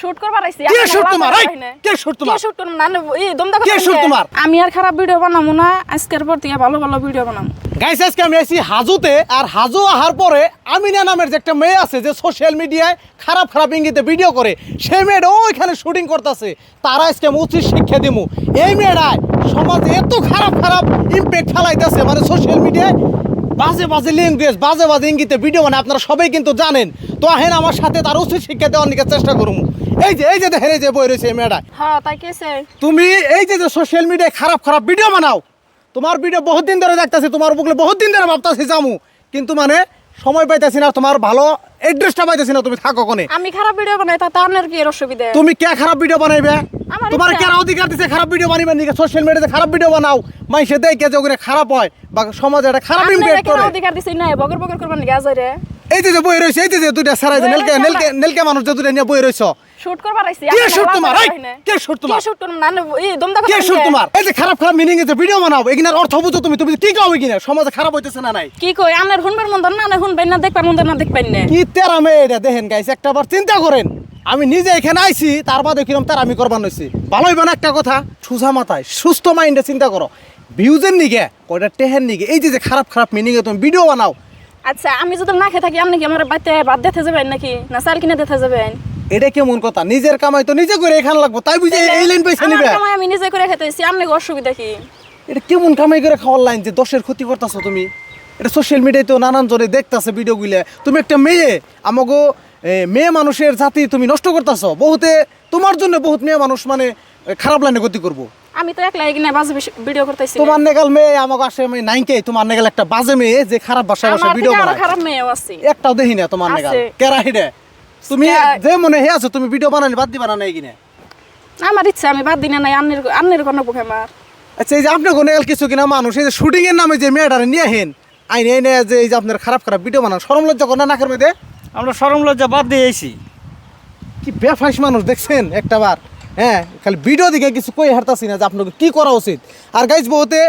Shoot করবার আইছি কে shoot তোমার? কে শুট তোমার? শুট করব না না, এই দম কে শুট তোমার? আমি আর খারাপ ভিডিও না আজকের পর থেকে ভালো ভালো ভিডিও বানাবো গাইস আজকে আমি হাজুতে আর হাজু আহার পরে আমিনা নামের যে একটা মেয়ে আছে যে সোশ্যাল মিডিয়ায় খারাপ খারাপ ইঙ্গিতে ভিডিও করে সেই মেয়েটা ওইখানে শুটিং করতেছে তারা আজকে আমি উচিত শিক্ষা দিমু এই মেয়েরাই সমাজে এত খারাপ খারাপ ইম্প্যাক্ট ফেলাইতেছে মানে সোশ্যাল মিডিয়ায় বাজে বাজে ল্যাঙ্গুয়েজ বাজে বাজে ইঙ্গিতে ভিডিও মানে আপনারা সবাই কিন্তু জানেন। তো আহেন আমার সাথে তার উচিত শিক্ষা দেওয়ার নিকে চেষ্টা করব এই যে এই যে দেখেন এই যে বই রয়েছে মেয়েটা হ্যাঁ তাই কেছে তুমি এই যে যে সোশ্যাল মিডিয়ায় খারাপ খারাপ ভিডিও বানাও তোমার ভিডিও বহুত দিন ধরে দেখতেছি তোমার বুকলে বহুত দিন ধরে ভাবতেছি জামু। কিন্তু মানে সময় পাইতেছি না তোমার ভালো এড্রেসটা পাইতেছি না তুমি থাকো কোনে। আমি খারাপ ভিডিও বানাই তাতে আপনার কি এর অসুবিধা? তুমি কে খারাপ ভিডিও বানাইবে? তোমার। কেন অধিকার দিছে? খারাপ ভিডিও বানাইবে নাকি? সোশ্যাল মিডিয়াতে খারাপ ভিডিও বানাও। মাইসে দেখে যে ওখানে খারাপ হয় বা সমাজে একটা খারাপ ইম্প্যাক্ট করে। অধিকার দিছি না? বগর বগর করবার নাকি আজারে এই যে বই রইছে এই যে দুইটা সারাই নেলকে নেলকে নেলকে মানুষ যে দুইটা নিয়ে বই রয়েছে। শুট করবার আইছি। কে শুট তোমার? এই কে শুট তোমার? কে শুট করব না এই দম দেখো কে শুট তোমার? এই যে খারাপ খারাপ মিনিং যে ভিডিও বানাও এগিনার অর্থ বুঝো তুমি। তুমি কি কাও এগিনা? সমাজে খারাপ হইতেছে না নাই? কি কই? আনের হুনবার মন না? না হুনবেন না? দেখবার মন না? দেখবেন না? কি তেরা মেয়ে এটা? দেখেন গাইছে একটা বার চিন্তা করেন। আমি নিজে এখানে আইছি তার বাদে কিরম তার আমি করবার নইছি। ভালোই বানা একটা কথা সুজা মাথায় সুস্থ মাইন্ডে চিন্তা করো। ভিউজের নিগে কয়টা টেহের নিগে এই যে যে খারাপ খারাপ মিনিং এ তুমি ভিডিও বানাও। আচ্ছা আমি যদি না খেয়ে থাকি আপনি কি আমার বাড়িতে বাদ দিতে যাবেন নাকি? না চাল কিনে দিতে যাবেন? এটা কেমন কথা? নিজের কামাই তো নিজে করে এখানে লাগবো তাই বুঝে এই লাইন পয়সা নিবে? কামাই আমি নিজে করে খেতেছি আপনি অসুবিধা কি? এটা কেমন কামাই করে খাওয়ার লাইন যে দশের ক্ষতি করতেছো তুমি? এটা সোশ্যাল মিডিয়ায় তো নানান জনে দেখতেছে ভিডিওগুলো তুমি একটা মেয়ে আমাকে মেয়ে মানুষের জাতি তুমি নষ্ট করতেছো। বহুতে তোমার জন্য বহুত মেয়ে মানুষ মানে খারাপ লাইনে গতি করব। আমি তো একলা এগিয়ে বাজে ভিডিও করতেছি। তোমার নেগাল মেয়ে আমাকে আসে আমি নাইনকে তোমার নেগাল একটা বাজে মেয়ে যে খারাপ ভাষায় ভাষায় ভিডিও বানায়। খারাপ মেয়েও আছে। একটাও দেখি না তোমার নেগাল। কেরা হিডে তুমি যে মনে হে আছো তুমি ভিডিও বানানি বাদ দিবা না নাই কিনে আমার ইচ্ছা আমি বাদ দিনে নাই আন্নের আন্নের কোনো বুকে আমার। আচ্ছা এই যে আপনি কোনো নেগাল কিছু কিনা মানুষ এই যে শুটিং এর নামে যে মেয়েটারে নিয়ে হেন আইনে এনে যে এই যে আপনার খারাপ খারাপ ভিডিও বানান সরম লজ্জা করে না নাকের মধ্যে? আমরা সরম লজ্জা বাদ দিয়ে এসি কি বেফাইস মানুষ, দেখছেন? একটা বার। হ্যাঁ খালি ভিডিও দিকে কিছু কই হারতাছি না যে আপনাকে কি করা উচিত। আর গাইজ বহুতে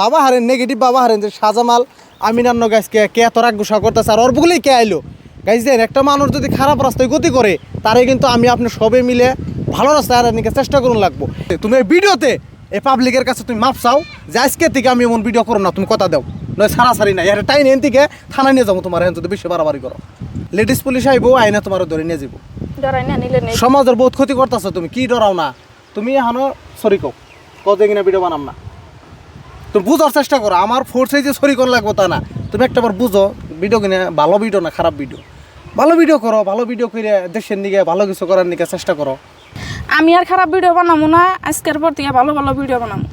বাবা হারেন নেগেটিভ বাবা হারেন যে সাজামাল আমিনান্ন গাইজকে কে এত রাগ গুসা করতেছে, আর ওর বগুলেই কে আইলো? গাইজ দেন একটা মানুষ যদি খারাপ রাস্তায় গতি করে, তারে কিন্তু আমি আপনি সবে মিলে ভালো রাস্তায় আর নিকে চেষ্টা করুন লাগবো। তুমি এই ভিডিওতে এই পাবলিকের কাছে তুমি মাপ চাও যে আজকে থেকে আমি এমন ভিডিও করো না, তুমি কথা দাও। নয়, সারাসারি না এর টাইম এন থেকে থানায় নিয়ে যাব তোমার, এখন যদি বেশি বাড়াবাড়ি করো। লেডিস পুলিশ আইবো আইনা তোমার ধরে নিয়ে যাব ডরাই না নিলে নেই। সমাজের বহুত ক্ষতি করতেছো তুমি কি ডরাও না? তুমি এখনও সরি কো কত কিনা ভিডিও বানাম না। তুমি বুঝার চেষ্টা করো আমার ফোর্সে যে সরি করা লাগবো তা না। তুমি একটা বার বুঝো ভিডিও কিনে ভালো ভিডিও না খারাপ ভিডিও ভালো ভিডিও করো ভালো ভিডিও করে দেশের দিকে ভালো কিছু করার দিকে চেষ্টা করো। আমি আর খারাপ ভিডিও বানাবো না আজকের পর থেকে ভালো ভালো ভিডিও বানাবো